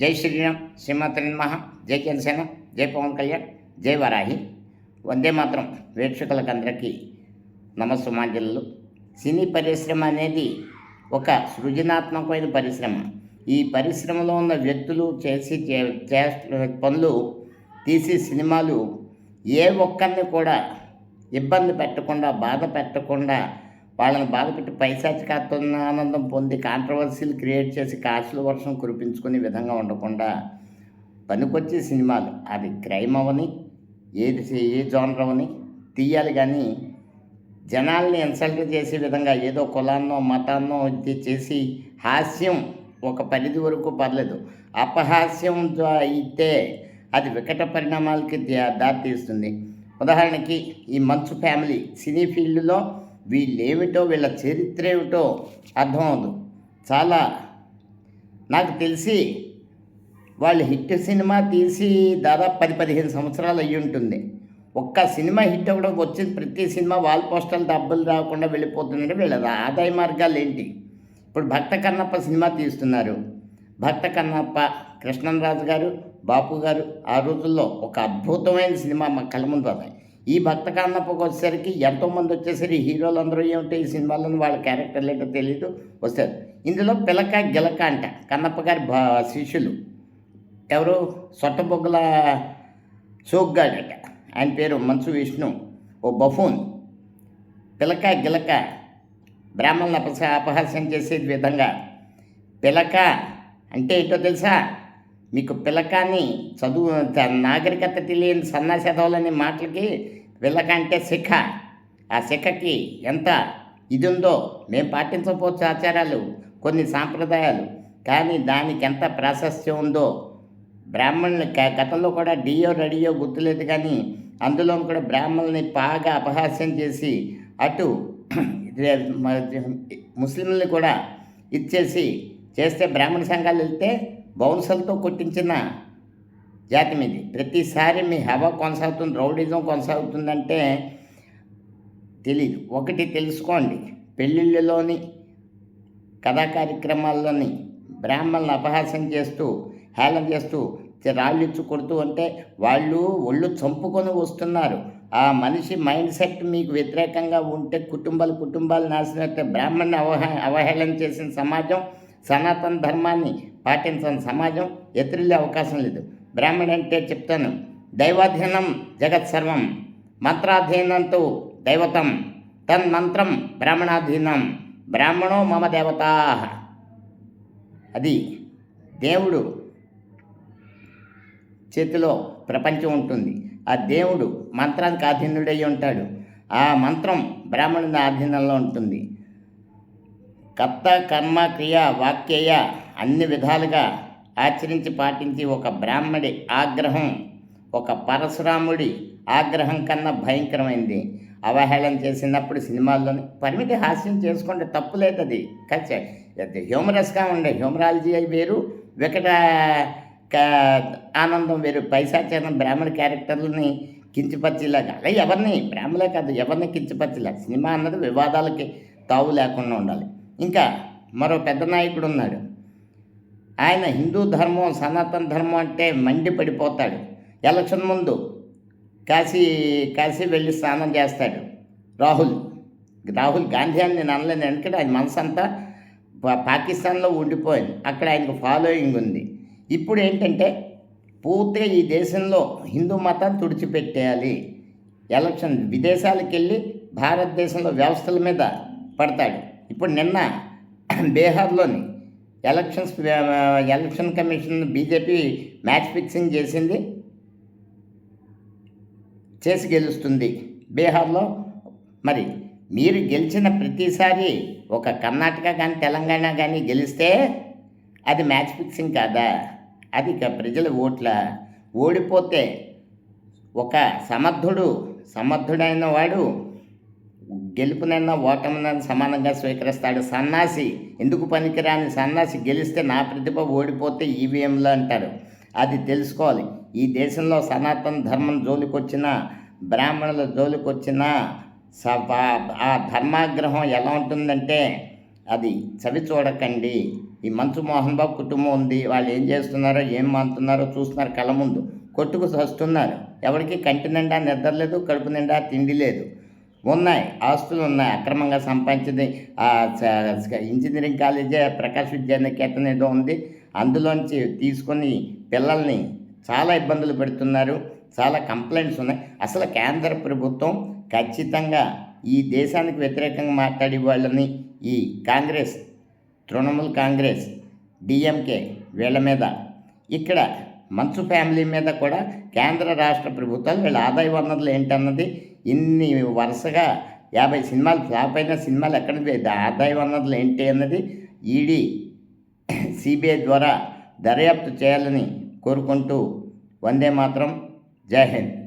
జై శ్రీరామ్ శ్రీమాతని మహా జై జనసేన జై పవన్ కళ్యాణ్ జై వరాహి. వందే మాత్రం వీక్షకులకు అందరికీ నమస్సుమాంజలు. సినీ పరిశ్రమ అనేది ఒక సృజనాత్మకమైన పరిశ్రమ. ఈ పరిశ్రమలో ఉన్న వ్యక్తులు చేసి చే- చే- పనులు తీసి సినిమాలు ఏ ఒక్కరిని కూడా ఇబ్బంది పెట్టకుండా బాధ పెట్టకుండా వాళ్ళని బాధపెట్టి పైశాచికాత్మ ఆనందం పొంది కాంట్రవర్సీలు క్రియేట్ చేసి కాసుల వర్షం కురిపించుకునే విధంగా ఉండకుండా పనికొచ్చే సినిమాలు. అది క్రైమ్ అవని ఏది ఏ జానర్ అవని తీయాలి కానీ జనాల్ని ఇన్సల్ట్ చేసే విధంగా ఏదో కులాన్నో మతాన్నో ఇది చేసి హాస్యం ఒక పరిధి వరకు పర్లేదు. అపహాస్యం అయితే అది వికట పరిణామాలకి దా- దారితీస్తుంది. ఉదాహరణకి ఈ మంచు ఫ్యామిలీ సినీ ఫీల్డ్లో వీళ్ళేమిటో వీళ్ళ చరిత్ర ఏమిటో అర్థం చాలా నాకు తెలిసి వాళ్ళు హిట్ సినిమా తీసి దాదాపు పది పదిహేను సంవత్సరాలు అయ్యి ఉంటుంది. ఒక్క సినిమా హిట్ కూడా వచ్చిన ప్రతి సినిమా వాల్ పోస్టర్లు డబ్బులు రాకుండా వెళ్ళిపోతుందంటే వీళ్ళ ఆదాయ మార్గాలు ఏంటి? ఇప్పుడు భక్త కన్నప్ప సినిమా తీస్తున్నారు. భక్త కన్నప్ప కృష్ణరాజు గారు బాపు గారు ఆ రోజుల్లో ఒక అద్భుతమైన సినిమా మా కళ్ళ ముందు ఈ భక్త కన్నప్పకు వచ్చేసరికి ఎంతోమంది వచ్చేసరికి హీరోలు అందరూ ఈ సినిమాలను వాళ్ళ క్యారెక్టర్లు ఏంటో తెలియదు వస్తారు. ఇందులో పిలక గిలక అంట. కన్నప్ప గారి భా శిష్యులు. ఎవరు? సొట్టబొగ్గల సోగ్గాడట ఆయన పేరు మంచు విష్ణు. ఓ బఫూన్. పిలక గిలక. బ్రాహ్మణులను అపస అపహాస్యం చేసే విధంగా. పిలక అంటే ఏంటో తెలుసా? మీకు పిలకాన్ని చదువు నాగరికత తెలియని సన్నాసెదవులనే మాటలకి పిల్లక అంటే శిఖ. ఆ శిఖకి ఎంత ఇది ఉందో మేము పాటించకపోవచ్చు ఆచారాలు కొన్ని సాంప్రదాయాలు. కానీ దానికి ఎంత ప్రాశస్త్యం ఉందో బ్రాహ్మణులు గతంలో కూడా డియో రెడియో గుర్తులేదు కానీ అందులో కూడా బ్రాహ్మణుల్ని బాగా అపహాస్యం చేసి అటు ముస్లింలను కూడా ఇచ్చేసి చేస్తే బ్రాహ్మణ సంఘాలు వెళ్తే బౌన్సలతో కొట్టించిన జాతి మీది ప్రతిసారి మీ హవా కొనసాగుతుంది రౌడిజం కొనసాగుతుందంటే తెలీదు. ఒకటి తెలుసుకోండి. పెళ్ళిళ్ళలోని కథా కార్యక్రమాల్లోని బ్రాహ్మణులను అపహాసం చేస్తూ హేళన చేస్తూ రాళ్ళిచ్చు రాళ్ళు కొడుతూ అంటే వాళ్ళు ఒళ్ళు చంపుకొని వస్తున్నారు. ఆ మనిషి మైండ్ సెట్ మీకు వ్యతిరేకంగా ఉంటే కుటుంబాలు కుటుంబాలు నాశనం అయితే బ్రాహ్మణ్ణి అవహ అవహేళన చేసిన సమాజం సనాతన ధర్మాన్ని పాటించని సమాజం ఎత్తులే అవకాశం లేదు. బ్రాహ్మణ అంటే చెప్తాను దైవాధీనం జగత్ సర్వం మంత్రాధీనంతో దైవతం తన్మంత్రం బ్రాహ్మణాధీనం బ్రాహ్మణో మమ దేవతా. అది దేవుడు చేతిలో ప్రపంచం ఉంటుంది. ఆ దేవుడు మంత్రానికి ఆధీనుడై ఉంటాడు. ఆ మంత్రం బ్రాహ్మణుని ఆధీనంలో ఉంటుంది. కర్త కర్మ క్రియ వాక్యయ అన్ని విధాలుగా ఆచరించి పాటించి ఒక బ్రాహ్మడి ఆగ్రహం ఒక పరశురాముడి ఆగ్రహం కన్నా భయంకరమైంది. అవహేళన చేసినప్పుడు సినిమాల్లోని పరిమితి హాస్యం చేసుకుంటే తప్పు లేదు అది ఖచ్చిత హ్యూమరస్గా ఉండే హ్యూమరాలజీ అవి వేరు వికట ఆనందం వేరు. పైశాచనం బ్రాహ్మణ క్యారెక్టర్లని కించపరిచేలాగా అలా ఎవరిని? బ్రాహ్మణే కాదు ఎవరిని కించపరిచేలా? సినిమా అన్నది వివాదాలకి తావు లేకుండా ఉండాలి. ఇంకా మరో పెద్ద నాయకుడు ఉన్నాడు ఆయన హిందూ ధర్మం సనాతన ధర్మం అంటే మండి పడిపోతాడు ఎలక్షన్ ముందు కాశీ కాశీ వెళ్ళి స్నానం చేస్తాడు రాహుల్. రాహుల్ గాంధీ అని నేను అనలేను ఎందుకంటే ఆయన మనసు అంతా పా- పాకిస్తాన్లో ఉండిపోయింది. అక్కడ ఆయనకు ఫాలోయింగ్ ఉంది. ఇప్పుడు ఏంటంటే పూర్తిగా ఈ దేశంలో హిందూ మతాన్ని తుడిచిపెట్టేయాలి. ఎలక్షన్ విదేశాలకు వెళ్ళి భారతదేశంలో వ్యవస్థల మీద పడతాడు. ఇప్పుడు నిన్న బీహార్లోని elections election commission BJP match fixing చేసింది. చేసి గెలుస్తుంది. బీహార్లో మరి మీరు గెలిచిన ప్రతిసారి ఒక కర్ణాటక కానీ తెలంగాణ కానీ గెలిస్తే అది మ్యాచ్ ఫిక్సింగ్ కాదా? అది ఇక ప్రజల ఓట్ల. ఓడిపోతే ఒక సమర్థుడు సమర్థుడైన వాడు గెలుపునైనా ఓటమినైనా సమానంగా స్వీకరిస్తాడు. సన్నాసి ఎందుకు పనికిరాని సన్నాసి గెలిస్తే నా ప్రతిభ ఓడిపోతే ఈవీఎంలు అంటారు. అది తెలుసుకోవాలి. ఈ దేశంలో సనాతన ధర్మం జోలికొచ్చిన బ్రాహ్మణుల జోలికొచ్చిన సభ ఆ ధర్మాగ్రహం ఎలా ఉంటుందంటే అది చవి చూడకండి. ఈ మంచు మోహన్ బాబు కుటుంబం ఉంది. వాళ్ళు ఏం చేస్తున్నారో ఏం మారుతున్నారో చూస్తున్నారు కళ్ళ ముందు. కొట్టుకు వస్తున్నారు ఎవరికి కంటి నిండా నిద్ర లేదు కడుపు నిండా తిండి లేదు. ఉన్నాయి ఆస్తులు ఉన్నాయి అక్రమంగా సంపాదించింది ఇంజనీరింగ్ కాలేజీ ప్రకాశ్ విద్యానికేతన్ ఏదో ఉంది. అందులోంచి తీసుకొని పిల్లల్ని చాలా ఇబ్బందులు పెడుతున్నారు. చాలా కంప్లైంట్స్ ఉన్నాయి. అసలు కేంద్ర ప్రభుత్వం ఖచ్చితంగా ఈ దేశానికి వ్యతిరేకంగా మాట్లాడే వాళ్ళని ఈ కాంగ్రెస్ తృణమూల్ కాంగ్రెస్ డిఎంకే వీళ్ళ మీద ఇక్కడ మంచు ఫ్యామిలీ మీద కూడా కేంద్ర రాష్ట్ర ప్రభుత్వాలు వీళ్ళ ఆదాయ వనరులు ఏంటన్నది ఇన్ని వరుసగా యాభై సినిమాలు ఫ్లాప్ అయిన సినిమాలు ఎక్కడ ఆదాయ వనరులు ఏంటి అన్నది ఈడీ సిబిఐ ద్వారా దర్యాప్తు చేయాలని కోరుకుంటూ వందే మాత్రం. జై హింద్.